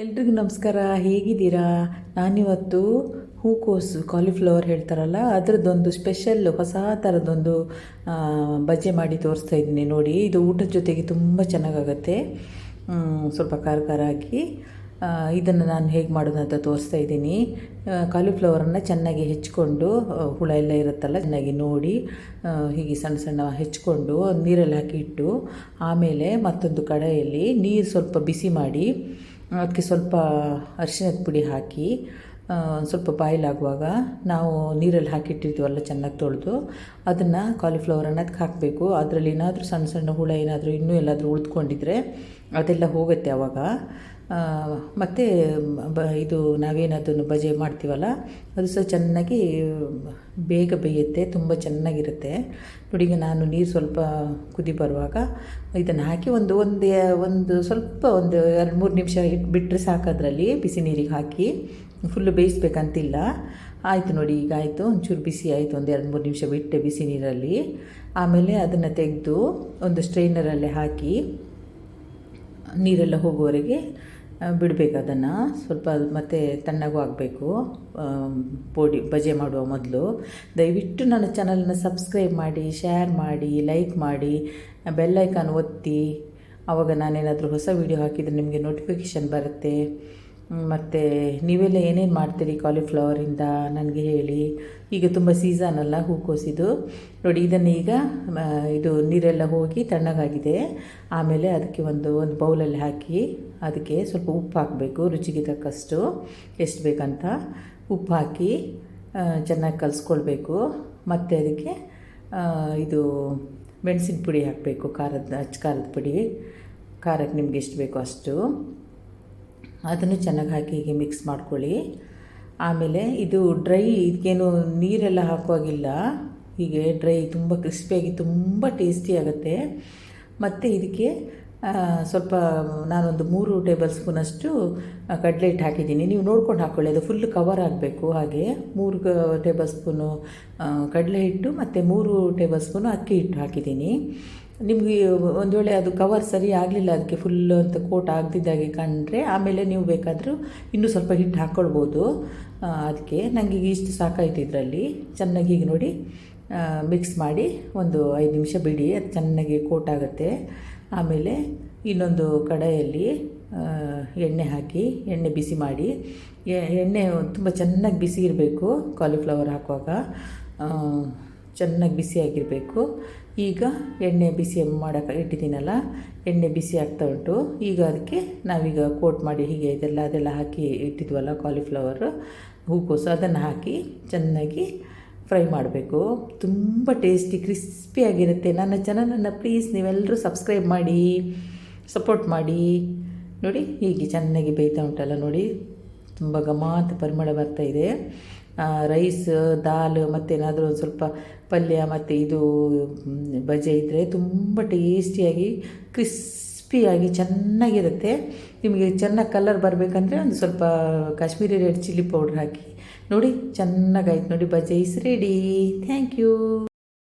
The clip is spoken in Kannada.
ಎಲ್ರಿಗೂ ನಮಸ್ಕಾರ, ಹೇಗಿದ್ದೀರಾ? ನಾನಿವತ್ತು ಹೂಕೋಸು ಕಾಲಿಫ್ಲವರ್ ಹೇಳ್ತಾರಲ್ಲ, ಅದರದ್ದೊಂದು ಸ್ಪೆಷಲ್ ಹೊಸ ಥರದ್ದೊಂದು ಬಜ್ಜೆ ಮಾಡಿ ತೋರಿಸ್ತಾ ಇದ್ದೀನಿ ನೋಡಿ. ಇದು ಊಟದ ಜೊತೆಗೆ ತುಂಬ ಚೆನ್ನಾಗಾಗತ್ತೆ. ಸ್ವಲ್ಪ ಖಾರ ಖಾರ ಹಾಕಿ ಇದನ್ನು ನಾನು ಹೇಗೆ ಮಾಡೋದು ಅಂತ ತೋರಿಸ್ತಾ ಇದ್ದೀನಿ. ಕಾಲಿಫ್ಲವರನ್ನು ಚೆನ್ನಾಗಿ ಹೆಚ್ಕೊಂಡು ಹುಳ ಎಲ್ಲ ಇರುತ್ತಲ್ಲ, ಚೆನ್ನಾಗಿ ನೋಡಿ ಹೀಗೆ ಸಣ್ಣ ಸಣ್ಣ ಹೆಚ್ಕೊಂಡು, ನೀರಲ್ಲಿ ಹಾಕಿ ಇಟ್ಟು, ಆಮೇಲೆ ಮತ್ತೊಂದು ಕಡೆಯಲ್ಲಿ ನೀರು ಸ್ವಲ್ಪ ಬಿಸಿ ಮಾಡಿ ಅದಕ್ಕೆ ಸ್ವಲ್ಪ ಅರಿಶಿನದ ಪುಡಿ ಹಾಕಿ ಸ್ವಲ್ಪ ಬಾಯ್ಲ್ ಆಗುವಾಗ ನಾವು ನೀರಲ್ಲಿ ಹಾಕಿಟ್ಟಿರ್ತೀವಲ್ಲ ಚೆನ್ನಾಗಿ ತೊಳೆದು, ಅದನ್ನು ಕಾಲಿಫ್ಲವರ್ ಅದಕ್ಕೆ ಹಾಕಬೇಕು. ಅದರಲ್ಲಿ ಏನಾದರೂ ಸಣ್ಣ ಸಣ್ಣ ಹುಳ ಏನಾದರೂ ಇನ್ನೂ ಎಲ್ಲಾದರೂ ಉಳಿದ್ಕೊಂಡಿದ್ರೆ ಅದೆಲ್ಲ ಹೋಗುತ್ತೆ ಆವಾಗ ಮತ್ತು, ಬ, ಇದು ನಾವೇನದನ್ನು ಬಜೆ ಮಾಡ್ತೀವಲ್ಲ, ಅದು ಸಹ ಚೆನ್ನಾಗಿ ಬೇಗ ಬೇಯುತ್ತೆ, ತುಂಬ ಚೆನ್ನಾಗಿರುತ್ತೆ. ನೋಡಿ, ಈಗ ನಾನು ನೀರು ಸ್ವಲ್ಪ ಕುದಿ ಬರುವಾಗ ಇದನ್ನು ಹಾಕಿ ಒಂದು ಒಂದು ಒಂದು ಸ್ವಲ್ಪ ಒಂದು ಎರಡು, ಮೂರು ನಿಮಿಷ ಇಟ್ಟು ಬಿಟ್ಟರೆ ಸಾಕು ಅದರಲ್ಲಿ, ಬಿಸಿ ನೀರಿಗೆ ಹಾಕಿ ಫುಲ್ಲು ಬೇಯಿಸ್ಬೇಕಂತಿಲ್ಲ. ಆಯಿತು ನೋಡಿ, ಈಗ ಆಯಿತು, ಒಂಚೂರು ಬಿಸಿ ಆಯಿತು, ಒಂದು ಎರಡು, ಮೂರು ನಿಮಿಷ ಬಿಟ್ಟೆ ಬಿಸಿ ನೀರಲ್ಲಿ. ಆಮೇಲೆ ಅದನ್ನು ತೆಗೆದು ಒಂದು ಸ್ಟ್ರೈನರಲ್ಲೇ ಹಾಕಿ, ನೀರೆಲ್ಲ ಹೋಗುವವರೆಗೆ ಬಿಡಬೇಕು ಅದನ್ನು. ಸ್ವಲ್ಪ ಮತ್ತೆ ತಣ್ಣಗೂ ಆಗಬೇಕು ಪೋಡಿ, ಬಜೆ ಮಾಡುವ ಮೊದಲು. ದಯವಿಟ್ಟು ನನ್ನ ಚಾನಲನ್ನು ಸಬ್ಸ್ಕ್ರೈಬ್ ಮಾಡಿ ಶೇರ್ ಮಾಡಿ ಲೈಕ್ ಮಾಡಿ ಬೆಲ್ಲೈಕಾನ್ ಒತ್ತಿ. ಆವಾಗ ನಾನೇನಾದರೂ ಹೊಸ ವೀಡಿಯೋ ಹಾಕಿದರೆ ನಿಮಗೆ ನೋಟಿಫಿಕೇಷನ್ ಬರುತ್ತೆ. ಮತ್ತು ನೀವೆಲ್ಲ ಏನೇನು ಮಾಡ್ತೀರಿ ಕಾಲಿಫ್ಲವರಿಂದ ನನಗೆ ಹೇಳಿ. ಈಗ ತುಂಬ ಸೀಸನ್ ಅಲ್ಲ ಹೂಕೋಸಿದು ನೋಡಿ, ಇದನ್ನು ಈಗ ಇದು ನೀರೆಲ್ಲ ಹೋಗಿ ತಣ್ಣಗಾಗಿದೆ. ಆಮೇಲೆ ಅದಕ್ಕೆ ಒಂದು ಒಂದು ಬೌಲಲ್ಲಿ ಹಾಕಿ ಅದಕ್ಕೆ ಸ್ವಲ್ಪ ಉಪ್ಪು ಹಾಕಬೇಕು, ರುಚಿಗೆ ತಕ್ಕಷ್ಟು. ಎಷ್ಟು ಬೇಕಂತ? ಉಪ್ಪು ಹಾಕಿ ಚೆನ್ನಾಗಿ ಕಲಿಸ್ಕೊಳ್ಬೇಕು. ಮತ್ತು ಅದಕ್ಕೆ ಇದು ಮೆಣಸಿನ ಪುಡಿ ಹಾಕಬೇಕು, ಖಾರದ, ಅಚ್ಚ ಖಾರದ ಪುಡಿ. ಖಾರಕ್ಕೆ ನಿಮ್ಗೆ ಎಷ್ಟು ಬೇಕೋ ಅಷ್ಟು. ಅದನ್ನು ಚೆನ್ನಾಗಿ ಹಾಕಿ ಹೀಗೆ ಮಿಕ್ಸ್ ಮಾಡ್ಕೊಳ್ಳಿ. ಆಮೇಲೆ ಇದು ಡ್ರೈ ಇದಕ್ಕೇನು ನೀರೆಲ್ಲ ಹಾಕುವಾಗಿಲ್ಲ. ಹೀಗೆ ಡ್ರೈ ತುಂಬ ಕ್ರಿಸ್ಪಿಯಾಗಿ ತುಂಬ ಟೇಸ್ಟಿ ಆಗುತ್ತೆ. ಮತ್ತು ಇದಕ್ಕೆ ಸ್ವಲ್ಪ ನಾನೊಂದು ಮೂರು ಟೇಬಲ್ ಸ್ಪೂನಷ್ಟು ಕಡಲೆ ಹಿಟ್ಟು ಹಾಕಿದ್ದೀನಿ. ನೀವು ನೋಡ್ಕೊಂಡು ಹಾಕ್ಕೊಳ್ಳಿ ಅದು ಫುಲ್ ಕವರ್ ಆಗಬೇಕು. ಹಾಗೆ ಮೂರು ಟೇಬಲ್ ಸ್ಪೂನು ಕಡಲೆ ಹಿಟ್ಟು ಮತ್ತು ಮೂರು ಟೇಬಲ್ ಸ್ಪೂನು ಅಕ್ಕಿ ಹಿಟ್ಟು ಹಾಕಿದ್ದೀನಿ. ನಿಮಗೆ ಒಂದು ವೇಳೆ ಅದು ಕವರ್ ಸರಿ ಆಗಲಿಲ್ಲ ಅದಕ್ಕೆ ಫುಲ್ ಅಂತ ಕೋಟ್ ಆಗದಿದ್ದಾಗೆ ಕಂಡರೆ ಆಮೇಲೆ ನೀವು ಬೇಕಾದರೂ ಇನ್ನೂ ಸ್ವಲ್ಪ ಹಿಟ್ಟು ಹಾಕ್ಕೊಳ್ಬೋದು ಅದಕ್ಕೆ ನನಗೆ ಇಷ್ಟು ಸಾಕಾಯ್ತು ಇದರಲ್ಲಿ. ಚೆನ್ನಾಗಿ ಈಗ ನೋಡಿ ಮಿಕ್ಸ್ ಮಾಡಿ ಒಂದು ಐದು ನಿಮಿಷ ಬಿಡಿ, ಅದು ಚೆನ್ನಾಗಿ ಕೋಟ್ ಆಗುತ್ತೆ. ಆಮೇಲೆ ಇನ್ನೊಂದು ಕಡಾಯಲ್ಲಿ ಎಣ್ಣೆ ಹಾಕಿ, ಎಣ್ಣೆ ಬಿಸಿ ಮಾಡಿ ಎಣ್ಣೆ ತುಂಬ ಚೆನ್ನಾಗಿ ಬಿಸಿ ಇರಬೇಕು ಕಾಲಿಫ್ಲವರ್ ಹಾಕುವಾಗ. ಚೆನ್ನಾಗಿ ಬಿಸಿಯಾಗಿರಬೇಕು ಈಗ ಎಣ್ಣೆ ಬಿಸಿ ಮಾಡೋಕೆ ಇಟ್ಟಿದ್ದೀನಲ್ಲ, ಎಣ್ಣೆ ಬಿಸಿ ಆಗ್ತಾ ಉಂಟು. ಈಗ ಅದಕ್ಕೆ ನಾವೀಗ ಕೋಟ್ ಮಾಡಿ ಹೀಗೆ ಇದೆಲ್ಲ, ಅದೆಲ್ಲ ಹಾಕಿ ಇಟ್ಟಿದ್ವಲ್ಲ ಕಾಲಿಫ್ಲವರು ಹೂಕೋಸು ಅದನ್ನು ಹಾಕಿ ಚೆನ್ನಾಗಿ ಫ್ರೈ ಮಾಡಬೇಕು. ತುಂಬ ಟೇಸ್ಟಿ ಕ್ರಿಸ್ಪಿಯಾಗಿರುತ್ತೆ ನನ್ನ ಚಾನಲನ್ನು ಪ್ಲೀಸ್ ನೀವೆಲ್ಲರೂ ಸಬ್ಸ್ಕ್ರೈಬ್ ಮಾಡಿ, ಸಪೋರ್ಟ್ ಮಾಡಿ. ನೋಡಿ, ಹೀಗೆ ಚೆನ್ನಾಗಿ ಬೇಯ್ತಾ ಉಂಟಲ್ಲ ನೋಡಿ. ತುಂಬ ಗಮಾತ್ ಪರಿಮಳ ಬರ್ತಾ ಇದೆ. ರೈಸ್, ದಾಲ್ ಮತ್ತೇನಾದರೂ ಒಂದು ಸ್ವಲ್ಪ ಪಲ್ಯ, ಮತ್ತು ಇದು ಬಜೆ ಇದ್ದರೆ ತುಂಬ ಟೇಸ್ಟಿಯಾಗಿ, ಕ್ರಿಸ್ಪಿಯಾಗಿ ಚೆನ್ನಾಗಿರುತ್ತೆ. ನಿಮಗೆ ಚೆನ್ನಾಗಿ ಕಲರ್ ಬರಬೇಕಂದ್ರೆ ಒಂದು ಸ್ವಲ್ಪ ಕಾಶ್ಮೀರಿ ರೆಡ್ ಚಿಲ್ಲಿ ಪೌಡ್ರ್ ಹಾಕಿ. ನೋಡಿ, ಚೆನ್ನಾಗಾಯ್ತು. ನೋಡಿ ಬಜೆ ಇಸ್ ರೆಡಿ ಥ್ಯಾಂಕ್ ಯು